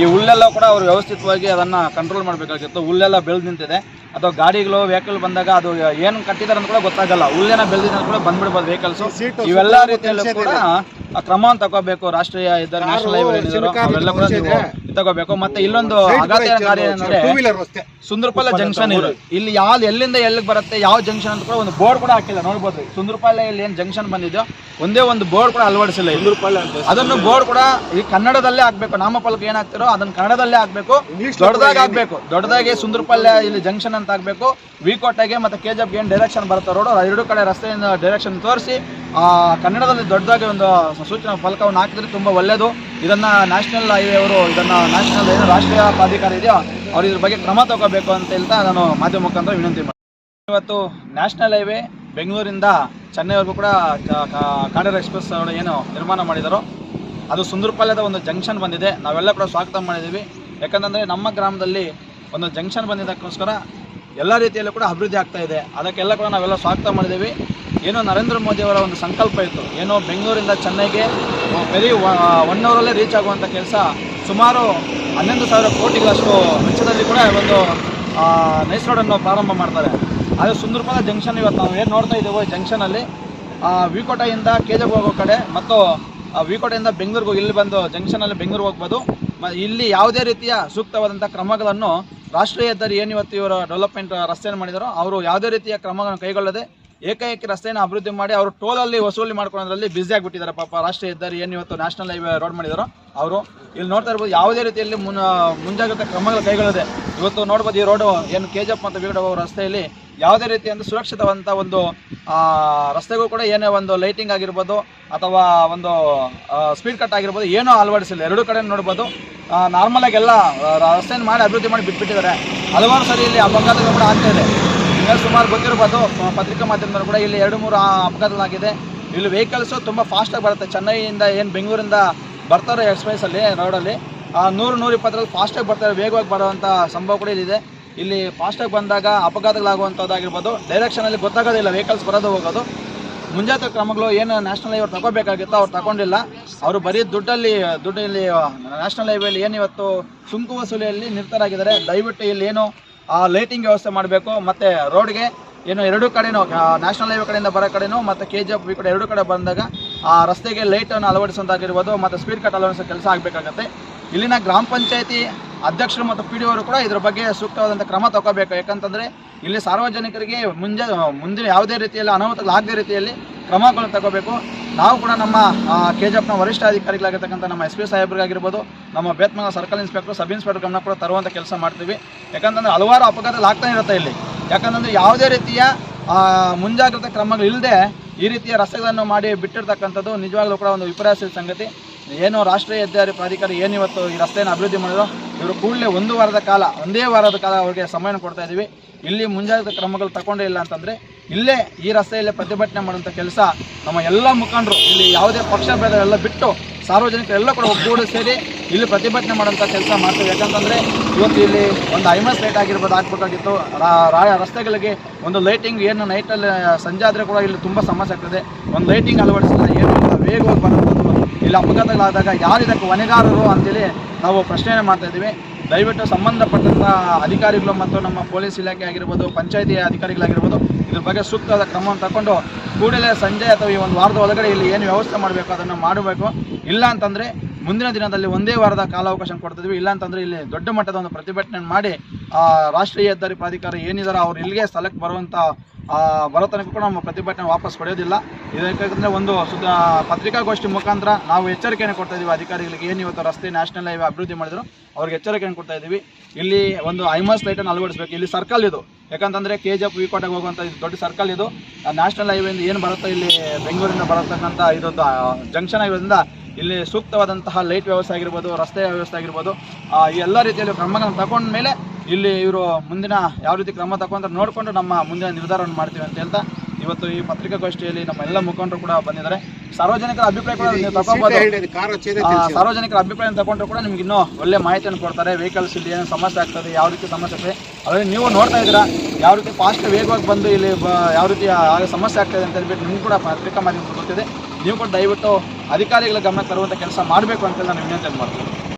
ಈ ಹುಲ್ಲೆಲ್ಲ ಕೂಡ ಅವರು ವ್ಯವಸ್ಥಿತವಾಗಿ ಅದನ್ನ ಕಂಟ್ರೋಲ್ ಮಾಡಬೇಕಾಗಿತ್ತು. ಹುಲ್ಲೆಲ್ಲ ಬೆಳೆದು ನಿಂತಿದೆ. ಅಥವಾ ಗಾಡಿಗಳು ವೆಹಿಕಲ್ ಬಂದಾಗ ಅದು ಏನು ಕಟ್ಟಿದ್ದಾರೆ ಅಂತ ಕೂಡ ಗೊತ್ತಾಗಲ್ಲ. ಹುಲ್ಲೇನ ಬೆಳೆದಿದೆ ಅಂತ ಕೂಡ ಬಂದ್ಬಿಡ್ಬೋದು ವೆಹಿಕಲ್ಸ್ ಇವೆಲ್ಲ ರೀತಿಯಲ್ಲೂ ಕೂಡ ಕ್ರಮ ತಗೋಬೇಕು. ರಾಷ್ಟ್ರೀಯ ಇದ್ದಾರೆ ನ್ಯಾಷನಲ್ ಹೈವೇ ಅವೆಲ್ಲ ಕೂಡ. ತಗೋಬೇಕು. ಮತ್ತೆ ಇಲ್ಲೊಂದು ಅಗತ್ಯ ಏನಂದ್ರೆ ಸುಂದರಪಾಲ ಜಂಕ್ಷನ್ ಇದೆ ಇಲ್ಲಿ ಯಾವ್ದು ಎಲ್ಲಿಂದ ಎಲ್ಲಿಗೆ ಬರುತ್ತೆ ಯಾವ ಜಂಕ್ಷನ್ ಅಂತ ಕೂಡ ಒಂದು ಬೋರ್ಡ್ ಕೂಡ ಹಾಕಿಲ್ಲ. ನೋಡ್ಬೋದು ಸುಂದರಪಾಲ ಇಲ್ಲಿ ಏನ್ ಜಂಕ್ಷನ್ ಬಂದಿದೆಯೋ ಒಂದೇ ಒಂದು ಬೋರ್ಡ್ ಕೂಡ ಅಳವಡಿಸಿಲ್ಲ ಅದನ್ನು ಬೋರ್ಡ್ ಕೂಡ ಈ ಕನ್ನಡದಲ್ಲೇ ಹಾಕ್ಬೇಕು. ನಾಮಫಲಕ ಏನ್ ಹಾಕ್ತಿರೋ ಅದನ್ನ ಕನ್ನಡದಲ್ಲೇ ಹಾಕ್ಬೇಕು. ದೊಡ್ಡದಾಗಿ ಹಾಕ್ಬೇಕು. ದೊಡ್ಡದಾಗಿ ಸುಂದರಪಾಲ್ಯ ಇಲ್ಲಿ ಜಂಕ್ಷನ್ ಅಂತ ಹಾಕ್ಬೇಕು. ವಿಕೋಟೆಗೆ ಮತ್ತೆ ಕೆಜಿಎಫ್ ಏನ್ ಡೈರೆಕ್ಷನ್ ಬರುತ್ತೆ ರೋಡ್ ಎರಡು ಕಡೆ ರಸ್ತೆಯಿಂದ ಡೈರೆಕ್ಷನ್ ತೋರಿಸಿ ಆ ಕನ್ನಡದಲ್ಲಿ ದೊಡ್ಡದಾಗಿ ಒಂದು ಸೂಚನಾ ಫಲಕವನ್ನು ಹಾಕಿದ್ರೆ ತುಂಬಾ ಒಳ್ಳೇದು. ಇದನ್ನ ನ್ಯಾಷನಲ್ ಹೈವೇ ಅವರು, ಇದನ್ನ ನ್ಯಾಷನಲ್ ಏನು ರಾಷ್ಟ್ರೀಯ ಪ್ರಾಧಿಕಾರ ಇದೆಯೋ, ಅವ್ರು ಇದ್ರ ಬಗ್ಗೆ ಕ್ರಮ ತಗೋಬೇಕು ಅಂತ ಹೇಳ್ತಾ ನಾನು ಮಾಧ್ಯಮ ಮುಖಾಂತರ ವಿನಂತಿ ಮಾಡ್ತೀನಿ. ಇವತ್ತು ನ್ಯಾಷನಲ್ ಹೈವೇ ಬೆಂಗಳೂರಿಂದ ಚೆನ್ನೈವರೆಗೂ ಕೂಡ ಕಾಂಡರ್ ಎಕ್ಸ್ಪ್ರೆಸ್ ಅವರು ಏನು ನಿರ್ಮಾಣ ಮಾಡಿದರು, ಅದು ಸುಂದರಪಾಳ್ಯದ ಒಂದು ಜಂಕ್ಷನ್ ಬಂದಿದೆ. ನಾವೆಲ್ಲ ಕೂಡ ಸ್ವಾಗತ ಮಾಡಿದ್ದೀವಿ. ಯಾಕಂತಂದರೆ ನಮ್ಮ ಗ್ರಾಮದಲ್ಲಿ ಒಂದು ಜಂಕ್ಷನ್ ಬಂದಿದ್ದಕ್ಕೋಸ್ಕರ ಎಲ್ಲ ರೀತಿಯಲ್ಲೂ ಕೂಡ ಅಭಿವೃದ್ಧಿ ಆಗ್ತಾ ಇದೆ. ಅದಕ್ಕೆಲ್ಲ ಕೂಡ ನಾವೆಲ್ಲ ಸ್ವಾಗತ ಮಾಡಿದ್ದೀವಿ. ಏನೋ ನರೇಂದ್ರ ಮೋದಿಯವರ ಒಂದು ಸಂಕಲ್ಪ ಇತ್ತು. ಏನೋ ಬೆಂಗಳೂರಿಂದ ಚೆನ್ನೈಗೆ ವೆರಿ ಒನ್ ಅವರಲ್ಲೇ ರೀಚ್ ಆಗುವಂಥ ಕೆಲಸ ಸುಮಾರು ಹನ್ನೊಂದು ಸಾವಿರ ಕೋಟಿಗಳಷ್ಟು ವೆಚ್ಚದಲ್ಲಿ ಕೂಡ ಒಂದು ನೈಸ್ ರೋಡನ್ನು ಪ್ರಾರಂಭ ಮಾಡ್ತಾರೆ. ಆದರೆ ಸುಂದರ್ಪದ ಜಂಕ್ಷನ್ ಇವತ್ತು ನಾವು ಏನು ನೋಡ್ತಾ ಇದ್ದೇವೆ ಜಂಕ್ಷನಲ್ಲಿ ವಿಕೋಟೆಯಿಂದ ಕೇಜಗ್ ಹೋಗೋ ಕಡೆ ಮತ್ತು ವಿಕೋಟೆಯಿಂದ ಬೆಂಗಳೂರಿಗೆ ಇಲ್ಲಿ ಬಂದು ಜಂಕ್ಷನಲ್ಲಿ ಬೆಂಗಳೂರಿಗೆ ಹೋಗ್ಬೋದು. ಇಲ್ಲಿ ಯಾವುದೇ ರೀತಿಯ ಸೂಕ್ತವಾದಂಥ ಕ್ರಮಗಳನ್ನು ರಾಷ್ಟ್ರೀಯ ಹೆದ್ದಾರಿ ಏನು ಇವತ್ತು ಇವರು ಡೆವಲಪ್ಮೆಂಟ್ ರಸ್ತೆಯನ್ನು ಮಾಡಿದಾರೋ ಅವರು ಯಾವುದೇ ರೀತಿಯ ಕ್ರಮಗಳನ್ನು ಕೈಗೊಳ್ಳದೆ ಏಕೈಕ ರಸ್ತೆಯನ್ನು ಅಭಿವೃದ್ಧಿ ಮಾಡಿ ಅವರು ಟೋಲಲ್ಲಿ ವಸೂಲಿ ಮಾಡ್ಕೊಳ್ಳೋದ್ರಲ್ಲಿ ಬ್ಯುಸಿ ಆಗಿಬಿಟ್ಟಿದ್ದಾರೆ. ಪಾಪ ರಾಷ್ಟ್ರೀಯ ಹೆದ್ದಾರಿ ಏನು ಇವತ್ತು ನ್ಯಾಷನಲ್ ಹೈವೇ ರೋಡ್ ಮಾಡಿದಾರೋ ಅವರು ಇಲ್ಲಿ ನೋಡ್ತಾ ಇರ್ಬೋದು ಯಾವುದೇ ರೀತಿಯಲ್ಲಿ ಮುನ್ನ ಮುಂಜಾಗ್ರತಾ ಕ್ರಮಗಳು ಕೈಗೊಳ್ಳದೆ ಇವತ್ತು ನೋಡ್ಬೋದು ಈ ರೋಡು ಏನು ಕೆ ಜಿ ಎಫ್ ಮತ್ತು ಹೋಗೋ ರಸ್ತೆಯಲ್ಲಿ ಯಾವುದೇ ಸುರಕ್ಷಿತವಂತ ಒಂದು ಆ, ರಸ್ತೆಗೂ ಕೂಡ ಏನೇ ಒಂದು ಲೈಟಿಂಗ್ ಆಗಿರ್ಬೋದು ಅಥವಾ ಒಂದು ಸ್ಪೀಡ್ ಕಟ್ ಆಗಿರ್ಬೋದು ಏನೂ ಅಳವಡಿಸಿಲ್ಲ. ಎರಡೂ ಕಡೆ ನೋಡ್ಬೋದು. ನಾರ್ಮಲ್ ಆಗಿ ಎಲ್ಲ ರಸ್ತೆಯನ್ನು ಮಾಡಿ ಅಭಿವೃದ್ಧಿ ಮಾಡಿ ಬಿಟ್ಬಿಟ್ಟಿದ್ದಾರೆ. ಹಲವಾರು ಸರಿ ಇಲ್ಲಿ ಅಪಘಾತಗಳು ಕೂಡ ಆಗ್ತಾ ಇದೆ. ಸುಮಾರು ಗೊತ್ತಿರಬಹುದು ಪತ್ರಿಕಾ ಮಾಧ್ಯಮದಲ್ಲೂ ಕೂಡ ಇಲ್ಲಿ ಎರಡು, ಮೂರು ಅಪಘಾತಗಳಾಗಿದೆ. ಇಲ್ಲಿ ವೆಹಿಕಲ್ಸು ತುಂಬ ಫಾಸ್ಟಾಗಿ ಬರುತ್ತೆ. ಚೆನ್ನೈಯಿಂದ ಏನು ಬೆಂಗಳೂರಿಂದ ಬರ್ತಾರೆ ಎಕ್ಸ್ಪ್ರೆಸ್ಸಲ್ಲಿ ರೋಡಲ್ಲಿ ನೂರು, ನೂರ ಇಪ್ಪತ್ತರಲ್ಲಿ ಫಾಸ್ಟಾಗಿ ಬರ್ತಾರೆ, ವೇಗವಾಗಿ ಬರುವಂಥ ಸಂಭವ ಕೂಡ ಇಲ್ಲಿದೆ ಇಲ್ಲಿ ಫಾಸ್ಟಾಗಿ ಬಂದಾಗ ಅಪಘಾತಗಳಾಗುವಂಥದ್ದಾಗಿರ್ಬೋದು ಡೈರೆಕ್ಷನಲ್ಲಿ ಗೊತ್ತಾಗೋದಿಲ್ಲ ವೆಹಿಕಲ್ಸ್ ಬರೋದು ಹೋಗೋದು. ಮುಂಜಾಗ್ರತಾ ಕ್ರಮಗಳು ಏನು ನ್ಯಾಷನಲ್ ಹೈವೇ ತಗೋಬೇಕಾಗಿತ್ತು ಅವ್ರು ತಗೊಂಡಿಲ್ಲ. ಅವರು ಬರೀ ದುಡ್ಡಲ್ಲಿ ದುಡ್ಡಲ್ಲಿ ನ್ಯಾಷನಲ್ ಹೈವೇಲಿ ಏನು ಇವತ್ತು ಸುಂಕು ವಸೂಲಿಯಲ್ಲಿ ನಿರತರಾಗಿದ್ದಾರೆ. ದಯವಿಟ್ಟು ಇಲ್ಲಿ ಏನು, ಆ ಲೈಟಿಂಗ್ ವ್ಯವಸ್ಥೆ ಮಾಡಬೇಕು. ಮತ್ತು ರೋಡ್ಗೆ ಏನು ಎರಡು ಕಡೆನೂ ನ್ಯಾಷನಲ್ ಹೈವೇ ಕಡೆಯಿಂದ ಬರೋ ಕಡೆನೂ, ಮತ್ತು ಕೆ ಜಿ ಎಫ್ ಈ ಕಡೆ ಎರಡು ಕಡೆ ಬಂದಾಗ, ಆ, ರಸ್ತೆಗೆ ಲೈಟನ್ನು ಅಳವಡಿಸೋದಾಗಿರ್ಬೋದು ಮತ್ತು ಸ್ಪೀಡ್ ಕಟ್ ಅಳವಡಿಸೋ ಕೆಲಸ ಆಗಬೇಕಾಗತ್ತೆ. ಇಲ್ಲಿನ ಗ್ರಾಮ ಪಂಚಾಯತಿ ಅಧ್ಯಕ್ಷರು ಮತ್ತು ಪಿ ಡಿ ಅವರು ಕೂಡ ಇದ್ರ ಬಗ್ಗೆ ಸೂಕ್ತವಾದಂಥ ಕ್ರಮ ತಗೋಬೇಕು. ಯಾಕಂತಂದರೆ ಇಲ್ಲಿ ಸಾರ್ವಜನಿಕರಿಗೆ ಮುಂಜೆ, ಮುಂದಿನ ಯಾವುದೇ ರೀತಿಯಲ್ಲಿ ಅನಾಹುತಗಳಾಗದೇ ರೀತಿಯಲ್ಲಿ ಕ್ರಮಗಳನ್ನು ತಗೋಬೇಕು. ನಾವು ಕೂಡ ನಮ್ಮ ಕೆ ಜಿ ಎಫ್ನ ವರಿಷ್ಠ ಅಧಿಕಾರಿಗಳಾಗಿರ್ತಕ್ಕಂಥ ನಮ್ಮ ಎಸ್ ಪಿ ಸಾಹೇಬ್ರಿಗಾಗಿರ್ಬೋದು, ನಮ್ಮ ಬೇತ್ಮಂಗ ಸರ್ಕಲ್ ಇನ್ಸ್ಪೆಕ್ಟರ್, ಸಬ್ ಇನ್ಸ್ಪೆಕ್ಟರ್ ಗಮನ ಕೂಡ ತರುವಂಥ ಕೆಲಸ ಮಾಡ್ತೀವಿ. ಯಾಕಂತಂದ್ರೆ ಹಲವಾರು ಅಪಘಾತಗಳು ಆಗ್ತಾನೆ ಇರುತ್ತೆ ಇಲ್ಲಿ. ಯಾಕಂತಂದ್ರೆ ಯಾವುದೇ ರೀತಿಯ ಮುಂಜಾಗ್ರತಾ ಕ್ರಮಗಳು ಇಲ್ಲದೆ ಈ ರೀತಿಯ ರಸ್ತೆಗಳನ್ನು ಮಾಡಿ ಬಿಟ್ಟಿರ್ತಕ್ಕಂಥದ್ದು ನಿಜವಾಗ್ಲೂ ಕೂಡ ಒಂದು ವಿಪರ್ಯಾಸದ ಸಂಗತಿ. ಏನು ರಾಷ್ಟ್ರೀಯ ಹೆದ್ದಾರಿ ಪ್ರಾಧಿಕಾರ ಏನು ಇವತ್ತು ಈ ರಸ್ತೆಯನ್ನು ಅಭಿವೃದ್ಧಿ ಮಾಡಿದ್ರು ಇವರು ಕೂಡಲೇ ಒಂದು ವಾರದ ಕಾಲ, ಒಂದೇ ವಾರದ ಕಾಲ ಅವರಿಗೆ ಸಮಯನ ಕೊಡ್ತಾ ಇದ್ದೀವಿ ಇಲ್ಲಿ ಮುಂಜಾಗ್ರತಾ ಕ್ರಮಗಳು ತಗೊಂಡೇ ಇಲ್ಲ ಅಂತಂದರೆ, ಇಲ್ಲೇ ಈ ರಸ್ತೆಯಲ್ಲೇ ಪ್ರತಿಭಟನೆ ಮಾಡುವಂಥ ಕೆಲಸ ನಮ್ಮ ಎಲ್ಲ ಮುಖಂಡರು, ಇಲ್ಲಿ ಯಾವುದೇ ಪಕ್ಷ ಭೇದ ಎಲ್ಲ ಬಿಟ್ಟು ಸಾರ್ವಜನಿಕರೆಲ್ಲ ಕೂಡ ಒಗ್ಗೂಡು ಸೇರಿ ಇಲ್ಲಿ ಪ್ರತಿಭಟನೆ ಮಾಡುವಂಥ ಕೆಲಸ ಮಾಡ್ತೀವಿ. ಯಾಕಂತಂದರೆ, ಇವತ್ತು ಇಲ್ಲಿ ಒಂದು ಐಮಸ್ ಲೈಟ್ ಆಗಿರ್ಬೋದು, ಹಾಕ್ಬೇಕಾಗಿತ್ತು. ರಸ್ತೆಗಳಿಗೆ ಒಂದು ಲೈಟಿಂಗ್ ಏನು ನೈಟಲ್ಲಿ ಸಂಜೆ ಆದರೆ ಕೂಡ ಇಲ್ಲಿ ತುಂಬ ಸಮಸ್ಯೆ ಆಗ್ತದೆ. ಒಂದು ಲೈಟಿಂಗ್ ಅಳವಡಿಸಿಲ್ಲ ಏನು ವೇಗವಾಗಿ ಬರುವಂಥದ್ದು ಇಲ್ಲಿ, ಅಪಘಾತಗಳಾದಾಗ ಯಾರು ಇದಕ್ಕೆ ಹೊಣೆಗಾರರು ಅಂತೇಳಿ ನಾವು ಪ್ರಶ್ನೆಯನ್ನು ಮಾಡ್ತಾ ಇದ್ದೀವಿ. ದಯವಿಟ್ಟು ಸಂಬಂಧಪಟ್ಟಂಥ ಅಧಿಕಾರಿಗಳು ಮತ್ತು ನಮ್ಮ ಪೊಲೀಸ್ ಇಲಾಖೆ ಆಗಿರ್ಬೋದು, ಪಂಚಾಯತಿ ಅಧಿಕಾರಿಗಳಾಗಿರ್ಬೋದು, ಇದ್ರ ಬಗ್ಗೆ ಸೂಕ್ತವಾದ ಕ್ರಮವನ್ನು ತಗೊಂಡು ಕೂಡಲೇ ಸಂಜೆ ಅಥವಾ ಈ ಒಂದು ವಾರದ ಒಳಗಡೆ ಇಲ್ಲಿ ಏನು ವ್ಯವಸ್ಥೆ ಮಾಡಬೇಕು ಅದನ್ನು ಮಾಡಬೇಕು. ಇಲ್ಲ ಅಂತಂದರೆ ಮುಂದಿನ ದಿನದಲ್ಲಿ ಒಂದೇ ವಾರದ ಕಾಲಾವಕಾಶ ಕೊಡ್ತಿದ್ವಿ. ಇಲ್ಲ ಅಂತಂದರೆ ಇಲ್ಲಿ ದೊಡ್ಡ ಮಟ್ಟದ ಒಂದು ಪ್ರತಿಭಟನೆ ಮಾಡಿ ರಾಷ್ಟ್ರೀಯ ಹೆದ್ದಾರಿ ಪ್ರಾಧಿಕಾರ ಏನಿದಾರೋ ಅವ್ರು ಇಲ್ಲಿಗೆ ಸ್ಥಳಕ್ಕೆ ಬರುವಂಥ ಬರೋ ತನಕ ಕೂಡ ನಮ್ಮ ಪ್ರತಿಭಟನೆ ವಾಪಸ್ ಪಡೆಯೋದಿಲ್ಲ. ಇದಕ್ಕೆ ಒಂದು ಸುದ್ದ ಪತ್ರಿಕಾಗೋಷ್ಠಿ ಮುಖಾಂತರ ನಾವು ಎಚ್ಚರಿಕೆಯನ್ನು ಕೊಡ್ತಾ ಇದ್ದೀವಿ ಅಧಿಕಾರಿಗಳಿಗೆ. ಏನು ಇವತ್ತು ರಸ್ತೆ ನ್ಯಾಷನಲ್ ಹೈವೇ ಅಭಿವೃದ್ಧಿ ಮಾಡಿದ್ರು ಅವ್ರಿಗೆ ಎಚ್ಚರಿಕೆಯನ್ನು ಕೊಡ್ತಾ ಇದ್ದೀವಿ. ಇಲ್ಲಿ ಒಂದು ಐಮಸ್ ಲೈಟನ್ನು ಅಳವಡಿಸಬೇಕು. ಇಲ್ಲಿ ಸರ್ಕಲ್ ಇದು. ಯಾಕಂತಂದರೆ ಕೆ ಜಿ ಎಫ್ ವಿಕೋಟೆಗೆ ಹೋಗುವಂಥ ಇದು ದೊಡ್ಡ ಸರ್ಕಲ್ ಇದು. ನ್ಯಾಷನಲ್ ಹೈವೇಯಿಂದ ಏನು ಬರುತ್ತೆ ಇಲ್ಲಿ ಬೆಂಗಳೂರಿಂದ ಬರತಕ್ಕಂಥ ಇದೊಂದು ಜಂಕ್ಷನ್ ಆಗಿರೋದ್ರಿಂದ ಇಲ್ಲಿ ಸೂಕ್ತವಾದಂತಹ ಲೈಟ್ ವ್ಯವಸ್ಥೆ ಆಗಿರ್ಬೋದು ರಸ್ತೆ ವ್ಯವಸ್ಥೆ ಆಗಿರ್ಬೋದು ಆ, ಎಲ್ಲ ರೀತಿಯಲ್ಲಿ ಕ್ರಮಗಳನ್ನು ತಗೊಂಡ ಮೇಲೆ ಇಲ್ಲಿ ಇವರು ಮುಂದಿನ ಯಾವ ರೀತಿ ಕ್ರಮ ತಗೊಂಡ್ರೆ ನೋಡಿಕೊಂಡು ನಮ್ಮ ಮುಂದಿನ ನಿರ್ಧಾರವನ್ನು ಮಾಡ್ತೀವಿ ಅಂತ ಹೇಳ್ತಾ ಇವತ್ತು ಈ ಪತ್ರಿಕಾಗೋಷ್ಠಿಯಲ್ಲಿ ನಮ್ಮ ಎಲ್ಲ ಮುಖಂಡರು ಕೂಡ ಬಂದಿದ್ದಾರೆ. ಸಾರ್ವಜನಿಕರ ಅಭಿಪ್ರಾಯ ಕೂಡ ನೀವು ತಗೋಬಹುದು ಸಾರ್ವಜನಿಕರ ಅಭಿಪ್ರಾಯ ತಗೊಂಡ್ರು ಕೂಡ ನಿಮ್ಗೆ ಇನ್ನೂ ಒಳ್ಳೆ ಮಾಹಿತಿಯನ್ನು ಕೊಡ್ತಾರೆ. ವೆಹಿಕಲ್ಸ್ ಇಲ್ಲಿ ಏನು ಸಮಸ್ಯೆ ಆಗ್ತದೆ ಯಾವ ರೀತಿ ಸಮಸ್ಯೆ ಆಗ್ತದೆ. ಅದರಲ್ಲಿ ನೀವು ನೋಡ್ತಾ ಇದ್ದೀರಾ ಯಾವ ರೀತಿ ಫಾಸ್ಟ್ ವೇಗವಾಗಿ ಬಂದು ಇಲ್ಲಿ ಯಾವ ರೀತಿ ಸಮಸ್ಯೆ ಆಗ್ತದೆ ಅಂತ ಹೇಳ್ಬಿಟ್ಟು ನಿಮ್ಗೆ ಕೂಡ ಪತ್ರಿಕಾ ಮಾಧ್ಯಮ ಗೊತ್ತಿದೆ. ನೀವು ಕೂಡ ದಯವಿಟ್ಟು ಅಧಿಕಾರಿಗಳ ಗಮನಕ್ಕೆ ತರುವಂಥ ಕೆಲಸ ಮಾಡಬೇಕು ಅಂತ ನಾನು ವಿನಂತಿ ಮಾಡ್ತೀನಿ.